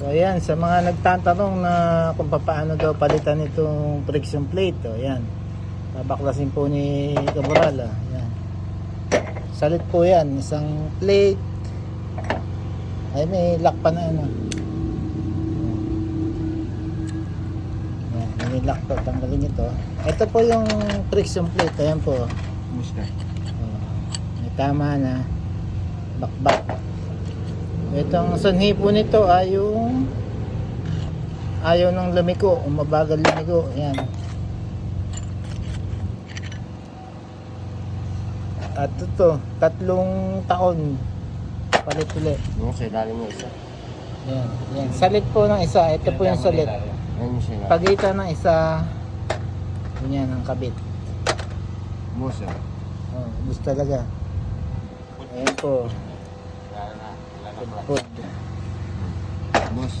So ayan, sa mga nagtatanong na kung paano daw palitan itong friction plate, oh, ayan. Babaklasin po ni Cabral, ah. Ayan. Salit po yan, isang plate. Ay may lock pa na ano. Ayan, may lock pa, tanggalin ito. Ito po yung friction plate, ayan po. Kumusta? Oh, may tama na. Bakbak. Itong sanhi po nito ay yung ayaw ng lumiko, o mabagal lumiko. Ayan. At ito, tatlong taon palit ulit. Yung sa ilalim mo isa. Ayan, ayan. Salit po ng isa. Ito po yung salit. Pagitan ng isa, yan ang kabit. Musa. Oh, gusto talaga. Ayan po. Put. Boss.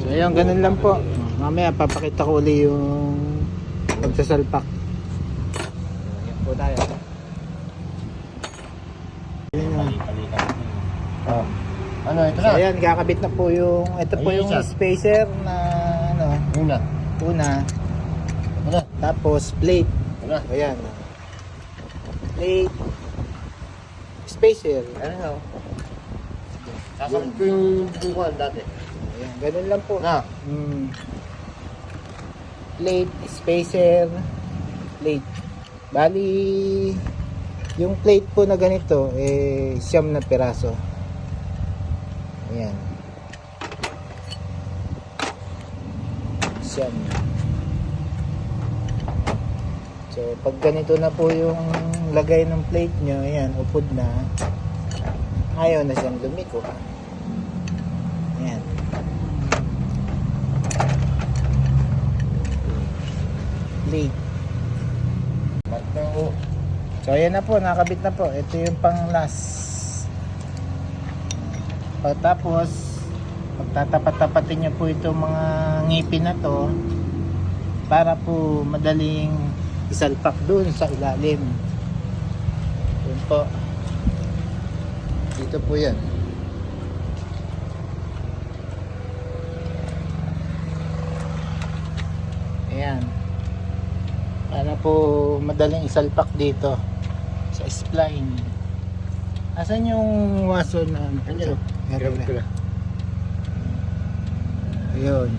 So ayun, ganun lang po. Mamaya papakita ko uli yung pagsasalpak. Ayan po tayo. Ayan na. Oh. Ano, ito So na. ayan, kakabit na po yung, ito po Ayun yung spacer na ano, Una. una. Ano? Tapos plate. Ano? Ayan. Plate. Spacer. Ano? Sasabit ko yung bukuan dati. Ayan, ganun lang po. Na. Mm. Plate, spacer, plate. Bali, yung plate po na ganito, eh, siyam na piraso. Ayan. Siyam. So, pag ganito na po yung lagay ng plate nyo, ayan, upod na, ayaw na siyang lumiko. Ayan. Plate. Oh. So ayan na po, nakabit na po. Ito yung pang last. Pagkatapos, pagtatapat-tapatin nyo po itong mga ngipin na to para po madaling isalpak dun sa ilalim. Yun po. Dito po yan. Ayan. Para po madaling isalpak dito sa spline. Asan yung waso na. Meron Meron na. Ayun.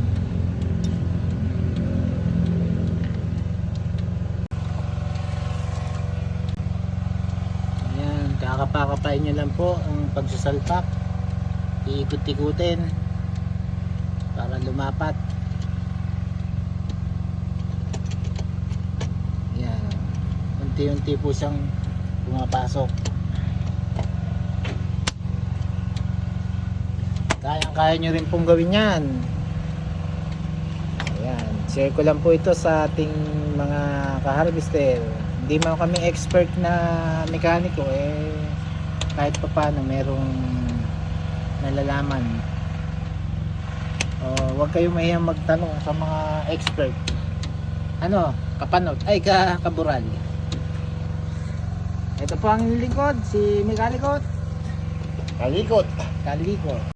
Ayan, kakapakapain nyo lang po ang pagsasalpak. Iikot-ikutin para lumapat. Ayan. Unti-unti po siyang pumapasok. Kaya-kaya nyo rin pong gawin yan. Ayan. Share ko lang po ito sa ating mga ka-harvester. Hindi man kami expert na mekaniko eh kahit pa paano merong nalalaman. O, huwag kayong mahiyang magtanong sa mga expert. Ano? Kapanot? Ay, ka kabural. Ito po ang lingkod, si Mikalikot. Kalikot. Kalikot.